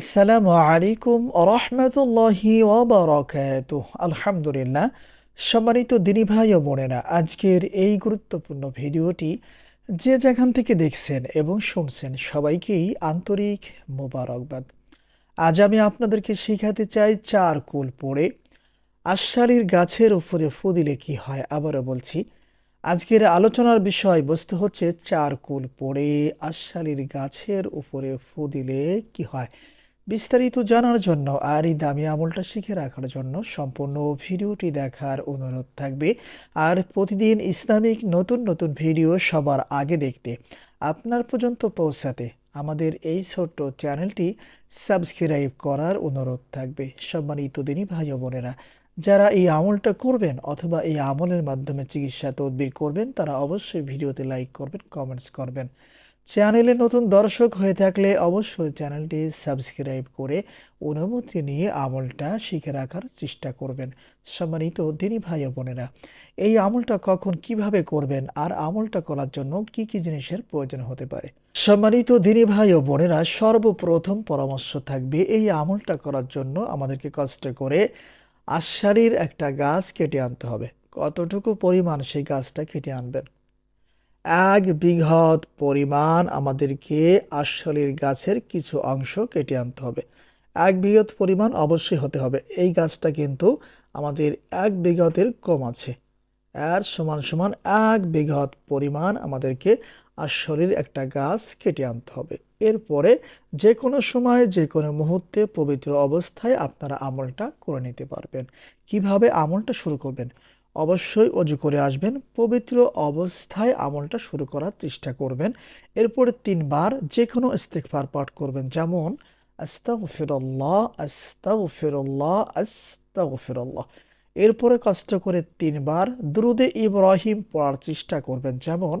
আসসালামু আলাইকুম রহমতুল্লাহি ওবরাকাত আলহামদুলিল্লাহ, সম্মানিত দিনী ভাই ও বোনেরা, আজকের এই গুরুত্বপূর্ণ ভিডিওটি যে যেখান থেকে দেখছেন এবং শুনছেন সবাইকেই আন্তরিক মোবারকবাদ। আজ আমি আপনাদেরকে শেখাতে চাই চার কুল পড়ে। আশালির গাছের উপরে ফু দিলে কি হয় আবারও বলছি। আজকের আলোচনার বিষয় বস্তু হচ্ছে চার কুল পড়ে আশালির গাছের উপরে ফু দিলে কি হয়? বিস্তারিত জানার জন্য আর এই দামি আমলটা শিখে রাখার জন্য সম্পূর্ণ ভিডিওটি দেখার অনুরোধ থাকবে। আর প্রতিদিন ইসলামিক নতুন নতুন ভিডিও সবার আগে দেখতে আপনার পর্যন্ত পৌঁছাতে আমাদের এই ছোট্ট চ্যানেলটি সাবস্ক্রাইব করার অনুরোধ থাকবে। সম্মানিত দিনই ভাই বোনেরা, যারা এই আমলটা করবেন অথবা এই আমলের মাধ্যমে চিকিৎসা তদবির করবেন, তারা অবশ্যই ভিডিওতে লাইক করবেন, কমেন্টস করবেন। চ্যানেলে নতুন দর্শক হয়ে থাকলে অবশ্যই চ্যানেলটি সাবস্ক্রাইব করে অনুমতি নিয়ে আমলটা শিখে রাখার চেষ্টা করবেন। সম্মানিত দিনী ভাই বোনেরা, এই আমলটা কখন কীভাবে করবেন আর আমলটা করার জন্য কি কি জিনিসের প্রয়োজন হতে পারে? সম্মানিত দিনী ভাই ও বোনেরা, সর্বপ্রথম পরামর্শ থাকবে এই আমলটা করার জন্য আমাদেরকে কষ্ট করে আশারির একটা গাছ কেটে আনতে হবে। কতটুকু পরিমাণ সেই গাছটা কেটে আনবেন? এক বিঘত পরিমাণ আমাদেরকে আশালির গাছের কিছু অংশ কেটে আনতে হবে। এক বিঘত পরিমাণ অবশ্যই হতে হবে। এই গাছটা কিন্তু আমাদের এক বিঘতের কম আছে। এর সমান সমান এক বিঘত পরিমাণ আমাদেরকে আশালির একটা গাছ কেটে আনতে হবে। এরপরে যে কোনো সময় যে কোনো মুহূর্তে পবিত্র অবস্থায় আপনারা আমলটা করে নিতে পারবেন। কীভাবে আমলটা শুরু করবেন? অবশ্যই অজু করে আসবেন, পবিত্র অবস্থায় আমলটা শুরু করার চেষ্টা করবেন। এরপরে তিনবার যে কোনো ইস্তেকফার পাঠ করবেন, যেমন, আস্তাগফিরুল্লাহ আস্তাগফিরুল্লাহ আস্তাগফিরুল্লাহ। এরপরে কষ্ট করে তিনবার দ্রুদে ইব্রাহিম পড়ার চেষ্টা করবেন, যেমন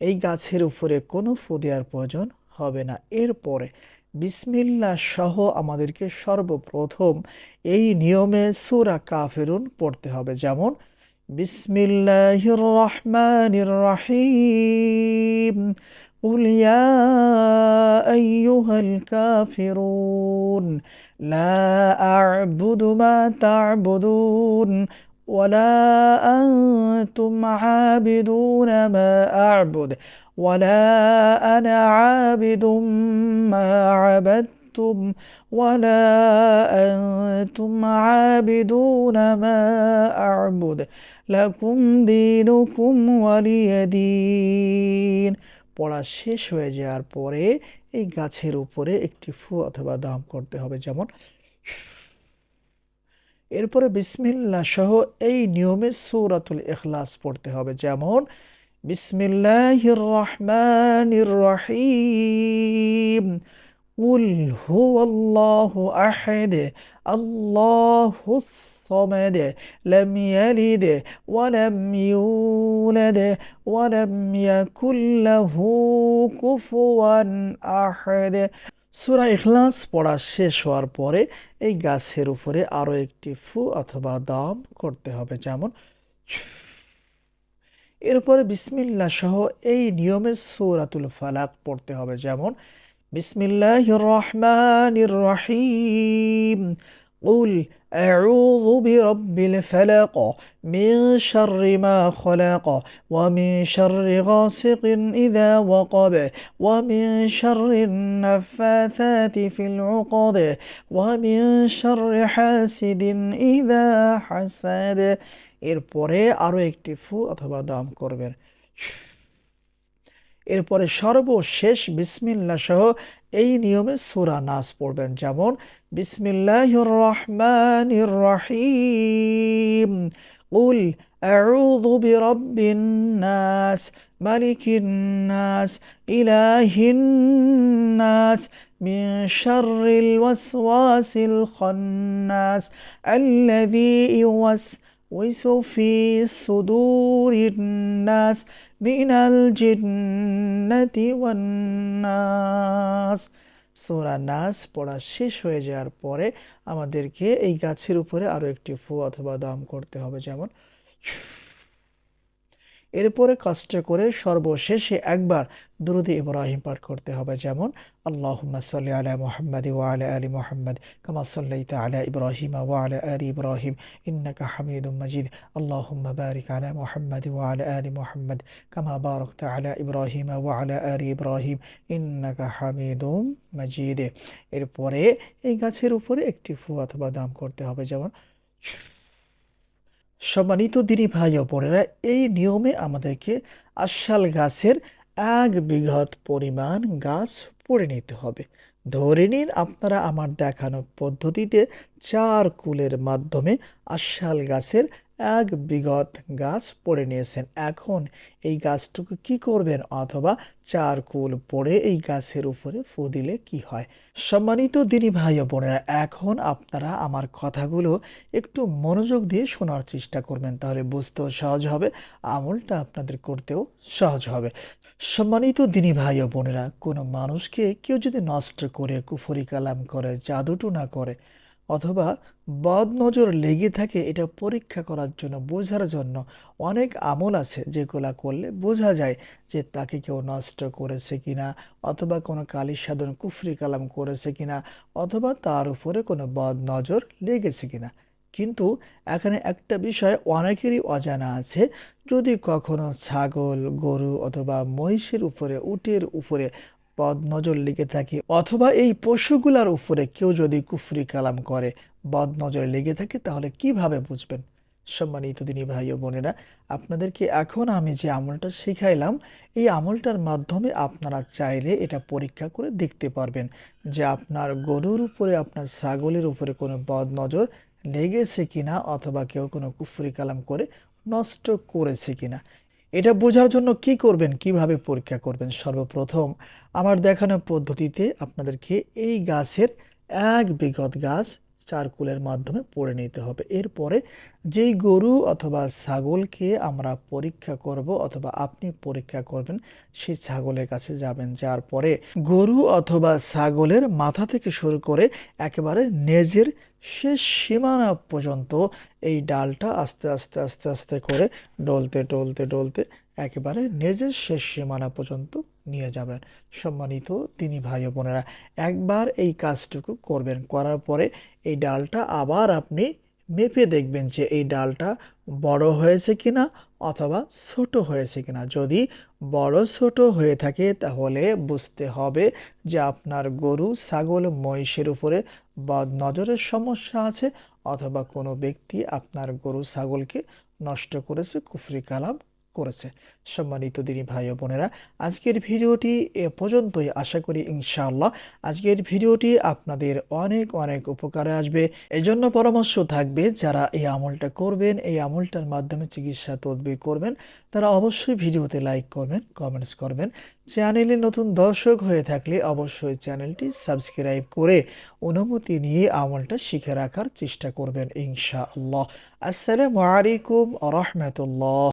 এই গাছের উপরে কোনো ফু দেওয়ার প্রয়োজন হবে না এরপরে বিসমিল্লা সহ আমাদেরকে সর্বপ্রথম এই নিয়মে সুরা কাফেরুন পড়তে হবে যেমন বিসমিল্লাহির রহমানির রহিম قل يا أيها الكافرون لا أعبد ما تعبدون ولا أنتم عابدون ما أعبد ولا أنا عابد ما عبدتم ولا أنتم عابدون ما أعبد لكم دينكم ولي دين পড়া শেষ হয়ে যাওয়ার পরে এই গাছের উপরে একটি ফু অথবা দাম করতে হবে যেমন এরপরে বিসমিল্লা সহ এই নিয়মে সূরাতুল ইখলাস পড়তে হবে যেমন বিসমিল্লাহির রহমানির রহিম قل هو الله أحد الله الصمد لم يلد ولم يولد ولم يكن له كفوا أحد সুরা ইখলাস পড়া শেষ হওয়ার পরে এই গাছের উপরে আরও একটি ফু অথবা দাম করতে হবে। যেমন, এরপরে বিসমিল্লা সহ এই নিয়মে সৌরাতুল ফালাক পড়তে হবে। যেমন বিসমিল্লাহ রহমান রহিম قل أعوذ برب الفلق من شر ما خلق ومن شر غاسق إذا وقب ومن شر النفاثات في العقد ومن شر حاسد إذا حسد এরপরে আরও একটি ফু অথবা দাম করবেন এরপরে সর্বশেষ বিসমিল্লা সহ এই নিয়মে সুরা নাস পড়বেন যেমন বিসমিল্লাহ রহমান রহিম قل أعوذ برب الناس ملك الناس إله الناس من شر الوسواس الخناس الذي يوسوس في صدور الناس من الجنة والناس সোরা নাস পড়া শেষ হয়ে যাওয়ার পরে আমাদেরকে এই গাছের উপরে আরো একটি ফু অথবা দম করতে হবে যেমন এরপরে কষ্ট করে সর্বশেষে একবার দুরুদ ইব্রাহিম পাঠ করতে হবে। যেমন, আল্লাহুম্মা সাল্লি আলা মুহাম্মাদি ওয়া আলা আলি মুহাম্মাদ কামা সাল্লাইতা আলা ইব্রাহিম ওয়া আলা আলি ইব্রাহিম ইন্নাকা হামিদুম মাজিদ। আল্লাহুম্মা বারিক আলা মুহাম্মাদি ওয়া আলা আলি মুহাম্মাদ কামা বারাকতা আলা ইব্রাহিম ওয়া আলা আলি ইব্রাহিম ইন্নাকা হামিদুম মাজিদ। এরপরে এই গাছের উপরে একটি ফু অথবা দাম করতে হবে। যেমন সম্মানিত দিনী ভাই ও বোনেরা, এই নিয়মে আমাদেরকে আশাল গাছের এক বিঘত পরিমাণ গাছ পড়ে নিতে হবে। ধরে নিন আপনারা আমার দেখানো পদ্ধতিতে চার কুলের মাধ্যমে আশাল গাছের এক বিঘত গাছ পড়ে নিয়েছেন। এখন এই গাছটুকু কি করবেন অথবা চার কুল পড়ে এই গাছের উপরে ফু দিলে কি হয়? সম্মানিত দিনী ভাই বোনেরা, এখন আপনারা আমার কথাগুলো একটু মনোযোগ দিয়ে শোনার চেষ্টা করবেন, তাহলে বুঝতেও সহজ হবে, আমলটা আপনাদের করতেও সহজ হবে। সম্মানিত দিনী ভাই বোনেরা, কোনো মানুষকে কেউ যদি নষ্ট করে, কুফরি কালাম করে, জাদুটুনা করে অথবা বদ নজর লেগে থাকে এটা পরীক্ষা করার জন্য, বোঝার জন্য। অনেক আমল আছে যেগুলা করলে বোঝা যায় যে তাকে কেউ নষ্ট করেছে কিনা, অথবা কোনো কালী সাধন, কুফরি কালাম করেছে কিনা, অথবা তার উপরে কোনো বদ নজর লেগেছে কিনা। কিন্তু এখানে একটা বিষয় অনেকেরই অজানা আছে। যদি কখনো ছাগল, গরু অথবা মহিষের উপরে, উটের উপরে বদ নজর লেগে থাকে, অথবা এই পশুগুলার উপরে কেউ যদি কুফরি কালাম করে, বদ নজরে লেগে থাকে, তাহলে কীভাবে বুঝবেন? সম্মানিত দিনী ভাই ও বোনেরা, আপনাদেরকে এখন আমি যে আমলটা শিখাইলাম, এই আমলটার মাধ্যমে আপনারা চাইলে এটা পরীক্ষা করে দেখতে পারবেন যে আপনার গরুর উপরে, আপনার ছাগলের উপরে কোনো বদ নজর লেগেছে কিনা, অথবা কেউ কোনো কুফরি কালাম করে নষ্ট করেছে কিনা। এটা বোঝার জন্য কি করবেন, কীভাবে পরীক্ষা করবেন? সর্বপ্রথম আমার দেখানো পদ্ধতিতে আপনাদেরকে এই গাছের এক বিগত গাছ চারকুলের মাধ্যমে পড়ে নিতে হবে। এরপরে যেই গরু অথবা ছাগলকে আমরা পরীক্ষা করব অথবা আপনি পরীক্ষা করবেন, সেই ছাগলের কাছে যাবেন। যার পরে গরু অথবা ছাগলের মাথা থেকে শুরু করে একেবারে নেজের শেষ সীমানা পর্যন্ত এই ডালটা আস্তে আস্তে আস্তে আস্তে করে ডলতে ডলতে ডলতে একেবারে নিজের শেষ সীমানা পর্যন্ত নিয়ে যাবেন। সম্মানিত তিনি ভাই বোনেরা, একবার এই কাজটুকু করবেন, করার পরে এই ডালটা আবার আপনি মেপে দেখবেন যে এই ডালটা বড় হয়েছে কিনা অথবা ছোট হয়েছে কিনা। যদি বড় ছোট হয়ে থাকে, তাহলে বুঝতে হবে যে আপনার গরু, ছাগল, মহিষের উপরে বদ নজরের সমস্যা আছে, অথবা কোনো ব্যক্তি আপনার গরু, ছাগলকে নষ্ট করেছে, কুফরি কালাম করেছে। সম্মানিত দিনী ভাই বোনেরা, আজকের ভিডিওটি এ পর্যন্তই। আশা করি ইনশাআল্লাহ আজকের ভিডিওটি আপনাদের অনেক অনেক উপকারে আসবে। এজন্য পরামর্শ থাকবে, যারা এই আমলটা করবেন, এই আমলটার মাধ্যমে চিকিৎসা তদবির করবেন, তারা অবশ্যই ভিডিওতে লাইক করবেন, কমেন্টস করবেন। চ্যানেলে নতুন দর্শক হয়ে থাকলে অবশ্যই চ্যানেলটি সাবস্ক্রাইব করে অনুমতি নিয়ে আমলটা শিখে রাখার চেষ্টা করবেন ইনশাআল্লাহ। আসসালামু আলাইকুম রহমতুল্লাহ।